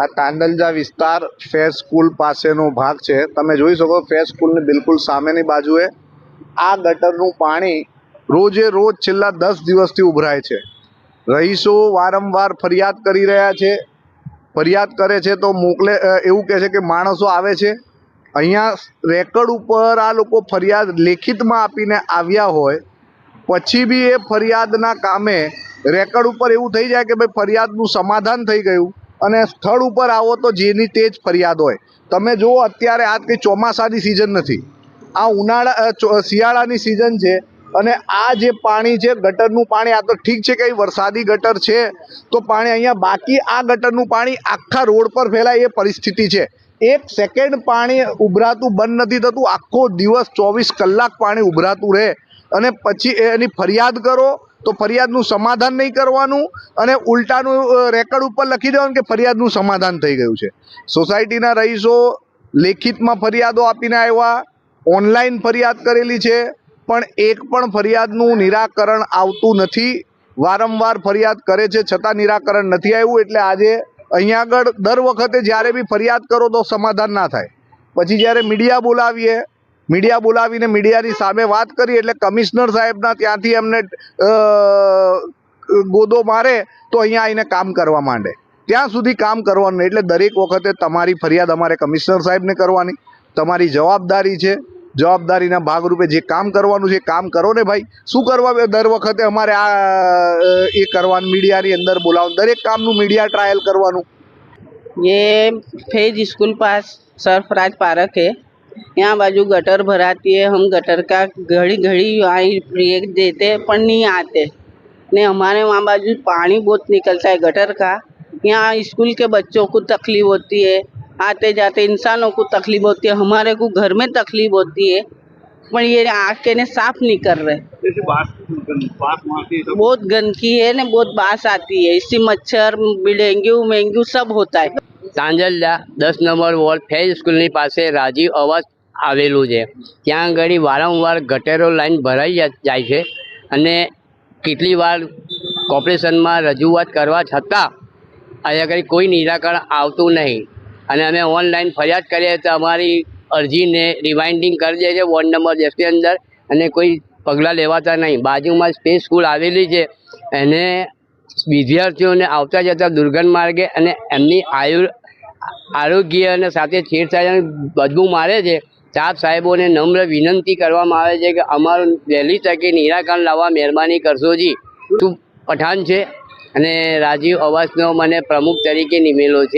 આ તાંડલજા વિસ્તાર ફેર સ્કૂલ પાસેનો ભાગ છે. તમે જોઈ શકો ફેર સ્કૂલની બિલકુલ સામેની બાજુએ આ ગટરનું પાણી રોજે રોજ છેલ્લા દસ દિવસથી ઉભરાય છે. રહીશો વારંવાર ફરિયાદ કરી રહ્યા છે. ફરિયાદ કરે છે તો મોકલે એવું કહે છે કે માણસો આવે છે. અહીંયા રેકર્ડ ઉપર આ લોકો ફરિયાદ લેખિતમાં આપીને આવ્યા હોય, પછી બી એ ફરિયાદના કામે રેકર્ડ ઉપર એવું થઈ જાય કે ભાઈ ફરિયાદનું સમાધાન થઈ ગયું. અને સ્થળ ઉપર આવો તો જેની તે જ ફરિયાદ હોય. તમે જુઓ, અત્યારે આ કંઈ ચોમાસાની સિઝન નથી. આ ઉનાળા શિયાળાની સિઝન છે અને આ જે પાણી છે, ગટરનું પાણી, આ તો ઠીક છે કે વરસાદી ગટર છે, તો પાણી અહીંયા બાકી આ ગટરનું પાણી આખા રોડ પર ફેલાય એ પરિસ્થિતિ છે. એક સેકન્ડ પાણી ઉભરાતું બંધ નથી થતું, આખો દિવસ ચોવીસ કલાક પાણી ઉભરાતું રહે. અને પછી એની ફરિયાદ કરો તો ફરિયાદનું સમાધાન નહીં કરવાનું અને ઉલટાનું રેકર્ડ ઉપર લખી દેવાનું કે ફરિયાદનું સમાધાન થઈ ગયું છે. સોસાયટીના રહીશો લેખિતમાં ફરિયાદો આપીને આવ્યા, ઓનલાઈન ફરિયાદ કરેલી છે, પણ એક પણ ફરિયાદનું નિરાકરણ આવતું નથી. વારંવાર ફરિયાદ કરે છે, છતાં નિરાકરણ નથી આવ્યું, એટલે આજે અહીંયા આગળ દર વખતે જ્યારે બી ફરિયાદ કરો તો સમાધાન ના થાય. પછી જ્યારે મીડિયા બોલાવીએ મીડિયા બોલાવીને મીડિયાની સામે વાત કરી એટલે કમિશનર સાહેબના ત્યાંથી એમને અ, ગોદો મારે તો અહીંયા આવીને કામ કરવા માંડે ત્યાં સુધી કામ કરવાનું નહીં. એટલે દરેક વખતે તમારી ફરિયાદ અમારે કમિશનર સાહેબને કરવાની તમારી જવાબદારી છે જવાબદારીના ભાગરૂપે જે કામ કરવાનું છે એ કામ કરો ને ભાઈ શું કરવા દર વખતે અમારે આ અ, એ કરવાનું મીડિયાની અંદર બોલાવવાનું દરેક કામનું મીડિયા ટ્રાયલ કરવાનું ये फेज स्कूल पास सरफराज पार्क है यहाँ बाजू गटर भराती है हम गटर का घड़ी घड़ी आई ब्रेक देते हैं पर नहीं आते। ने हमारे वहाँ बाजू पानी बहुत निकलता है गटर का। यहाँ स्कूल के बच्चों को तकलीफ़ होती है आते जाते इंसानों को तकलीफ़ होती है हमारे को घर में तकलीफ़ होती है पर ये आके ने साफ़ नहीं कर रहे। बहुत गंदगी है ने बहुत बास आती है इससे मच्छर डेंगू मेंगू सब होता है। તાંજલજા દસ નંબર વોર્ડ ફેજ સ્કૂલની પાસે રાજીવ અવાજ આવેલું છે. ત્યાં આગળ વારંવાર ગટેરો લાઈન ભરાઈ જાય છે અને કેટલી વાર કોર્પોરેશનમાં રજૂઆત કરવા છતાં અહીંયા આગળ કોઈ નિરાકરણ આવતું નહીં. અને અમે ઓનલાઈન ફરિયાદ કરીએ તો અમારી અરજીને રિમાઇન્ડિંગ કરી દે છે વોર્ડ નંબર દસની અંદર અને કોઈ પગલાં લેવાતા નહીં. બાજુમાં સ્પેસ સ્કૂલ આવેલી છે એને વિદ્યાર્થીઓને આવતા જતા દુર્ગંધ માર્ગે અને એમની આયુ આરોગ્ય અને સાથે છેડછાડ બદબુ મારે છે. સાહેબ સાહેબોને નમ્ર વિનંતી કરવામાં આવે છે કે અમારું વહેલી તકે નિરાકરણ લાવવા મહેરબાની કરશો જી. તું પઠાણ છે અને રાજીવ અવાસનો મને પ્રમુખ તરીકે નિમેલો છે.